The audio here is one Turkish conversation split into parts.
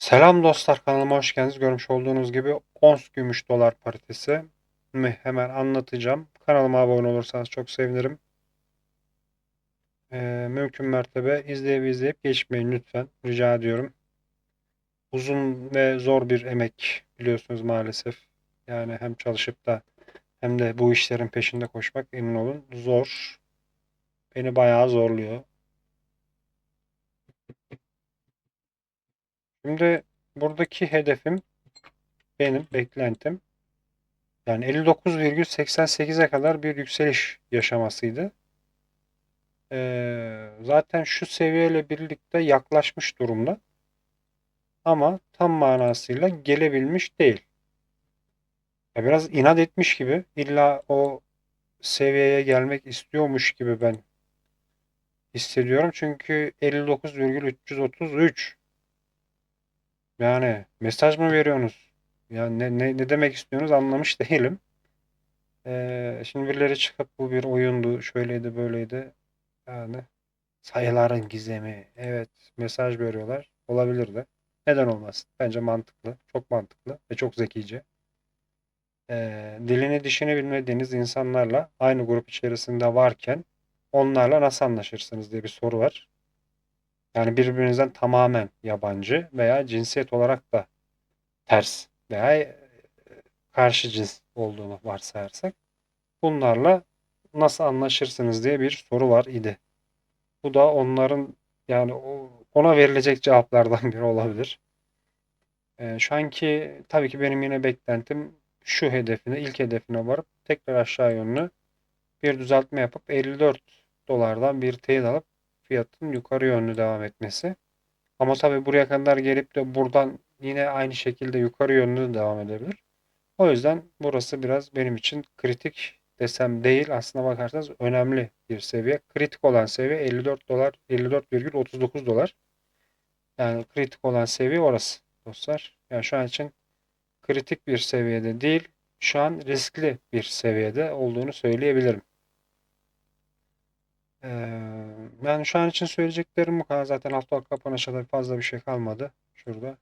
Selam dostlar kanalıma hoş geldiniz. Görmüş olduğunuz gibi ons gümüş dolar paritesi mi hemen anlatacağım. Kanalıma abone olursanız çok sevinirim. Ee, mümkün mertebe izleyip izleyip geçmeyin lütfen. Rica ediyorum. Uzun ve zor bir emek biliyorsunuz maalesef. Yani hem çalışıp da hem de bu işlerin peşinde koşmak emin olun zor. Beni bayağı zorluyor. Şimdi buradaki hedefim benim beklentim yani 59,88'e kadar bir yükseliş yaşamasıydı. Ee, zaten şu seviyeyle birlikte yaklaşmış durumda. Ama tam manasıyla gelebilmiş değil. Ya biraz inat etmiş gibi illa o seviyeye gelmek istiyormuş gibi ben hissediyorum. Çünkü 59,333 Yani mesaj mı veriyorsunuz? Yani ne, ne, ne demek istiyorsunuz anlamış değilim. Ee, şimdi birileri çıkıp bu bir oyundu, şöyleydi, böyleydi. Yani sayıların gizemi. Evet, mesaj veriyorlar. Olabilir de. Neden olmasın? Bence mantıklı. Çok mantıklı ve çok zekice. Ee, dilini dişini bilmediğiniz insanlarla aynı grup içerisinde varken onlarla nasıl anlaşırsınız diye bir soru var. Yani birbirinizden tamamen yabancı veya cinsiyet olarak da ters veya e, karşı cins olduğunu varsayarsak bunlarla nasıl anlaşırsınız diye bir soru var idi. Bu da onların yani ona verilecek cevaplardan biri olabilir. Ee, şu anki tabii ki benim yine beklentim şu hedefine, ilk hedefine varıp tekrar aşağı yönlü bir düzeltme yapıp 54 dolardan bir teyit alıp fiyatın yukarı yönlü devam etmesi. Ama tabii buraya kadar gelip de buradan yine aynı şekilde yukarı yönlü de devam edebilir. O yüzden burası biraz benim için kritik desem değil. Aslına bakarsanız önemli bir seviye. Kritik olan seviye 54 dolar, 54,39 dolar. Yani kritik olan seviye orası dostlar. Yani şu an için kritik bir seviyede değil, şu an riskli bir seviyede olduğunu söyleyebilirim. Ee, yani şu an için söyleyeceklerim bu kadar. Zaten haftalık kapanışa da fazla bir şey kalmadı. Şurada.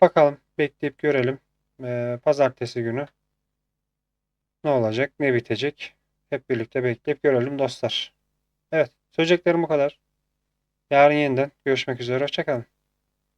Bakalım, bekleyip görelim. Ee, pazartesi günü ne olacak, ne bitecek? Hep birlikte bekleyip görelim dostlar. Evet, söyleyeceklerim bu kadar. Yarın yeniden görüşmek üzere. Hoşçakalın.